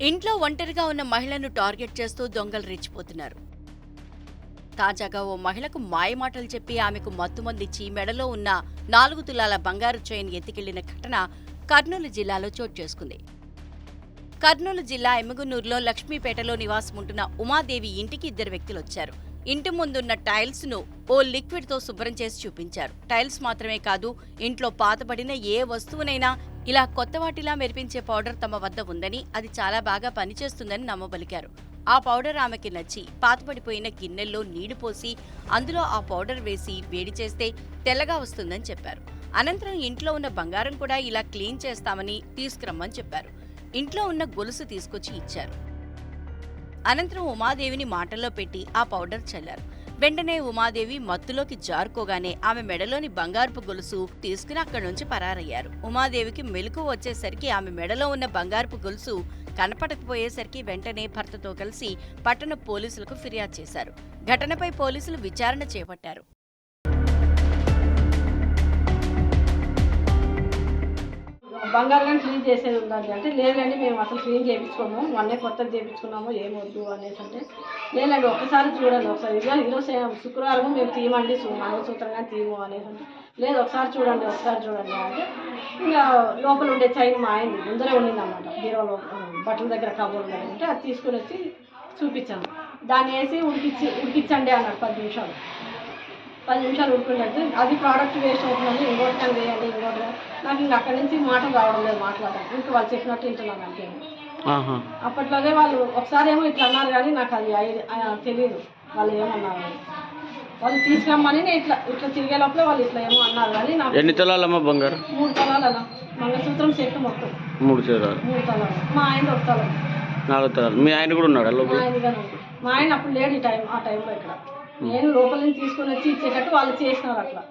ఇంట్లో ఒంటరిగా ఉన్న మహిళను టార్గెట్ చేస్తూ దొంగలు రెచ్చిపోతున్నారు. తాజాగా ఓ మహిళకు మాయమాటలు చెప్పి ఆమెకు మత్తుమందిచ్చి మెడలో ఉన్న నాలుగు తులాల బంగారు చైన్ ఎత్తికెళ్ళిన ఘటన కర్నూలు జిల్లాలో చోటు చేసుకుంది. కర్నూలు జిల్లా ఎమ్మగునూరులో లక్ష్మీపేటలో నివాసం ఉంటున్న ఉమాదేవి ఇంటికి ఇద్దరు వ్యక్తులు వచ్చారు ఇంటి ముందున్న టైల్స్ను ఓ లిక్విడ్తో శుభ్రం చేసి చూపించారు. టైల్స్ మాత్రమే కాదు ఇంట్లో పాతబడిన ఏ వస్తువునైనా ఇలా కొత్త వాటిలా మెరిపించే పౌడర్ తమ వద్ద ఉందని అది చాలా బాగా పనిచేస్తుందని నమ్మబలికారు. ఆ పౌడర్ ఆమెకి నచ్చి పాతబడిపోయిన గిన్నెల్లో నీళ్ళు పోసి అందులో ఆ పౌడర్ వేసి వేడి చేస్తే తెల్లగా వస్తుందని చెప్పారు. అనంతరం ఇంట్లో ఉన్న బంగారం కూడా ఇలా క్లీన్ చేస్తామని తీసుకురమ్మని చెప్పారు. ఇంట్లో ఉన్న గొలుసు తీసుకొచ్చి ఇచ్చారు. అనంతరం ఉమాదేవిని మాటల్లో పెట్టి ఆ పౌడర్ చల్లారు. వెంటనే ఉమాదేవి మత్తులోకి జారుకోగానే ఆమె మెడలోని బంగారపు గొలుసు తీసుకుని అక్కడి నుంచి పరారయ్యారు. ఉమాదేవికి మెలకు వచ్చేసరికి ఆమె మెడలో ఉన్న బంగారపు గొలుసు కనపడకపోయేసరికి వెంటనే భర్తతో కలిసి పట్టణ పోలీసులకు ఫిర్యాదు చేశారు. ఘటనపై పోలీసులు విచారణ చేపట్టారు. బంగారు కానీ క్లీన్ చేసేది ఉందండి. అంటే లేదండి మేము అసలు క్లీన్ చేయించుకోము. మొన్నే కొత్తది చేయించుకున్నాము ఏమొద్దు అనేసి అంటే లేదండి ఒకసారి చూడండి ఒకసారి. ఇదిగా ఈరోజు శుక్రవారం మేము తీయమండి సు- మంగళసూత్రం కానీ తీయము అనేసి అంటే లేదు ఒకసారి చూడండి ఒకసారి చూడండి అంటే ఇంకా లోపల ఉండే చైన్ మా అయింది ముందరే ఉండిందన్నమాట. బీరోలో బట్టల దగ్గర కబోర్డ్ దగ్గర ఉంటే అది తీసుకుని వచ్చి చూపించాను. దాన్ని వేసి ఉడికిచ్చి ఉడికిచ్చండి అన్నాడు పది నిమిషాలు. పది నిమిషాలు ఉడుకున్నట్టు అది ప్రోడక్ట్ వేస్ట్ అవుతుందండి ఇంకోటి కానీ వేయండి ఇంకోటి. నాకు ఇంకా అక్కడి నుంచి మాటలు రావడం లేదు మాట్లాడడం. ఇంకా వాళ్ళు చెప్పినట్టు వింటున్నాను అంతే. అప్పట్లోనే వాళ్ళు ఒకసారి ఏమో ఇట్లా అన్నారు కానీ నాకు అది తెలియదు వాళ్ళు ఏమన్నారు. వాళ్ళు తీసుకురమ్మని నేను ఇట్లా ఇట్లా తిరిగే లోపల వాళ్ళు ఇట్లా ఏమో అన్నారు కానీ నాకు ఎన్ని తులాలమ్మ బంగారు? మూడు తలాలు అలా మంగళసూత్రం సెట్ మొత్తం. మూడు తులాలు. మూడు తలాలు. మా ఆయన ఒక తలం నాలుగు తులాలు. మీ ఆయన కూడా ఉన్నాడా. మా ఆయన అప్పుడు లేడు ఈ టైం ఆ టైంలో ఇక్కడ. నేను లోపల నుంచి తీసుకొని వచ్చి ఇచ్చేటట్టు వాళ్ళు చేసినారు అట్లా.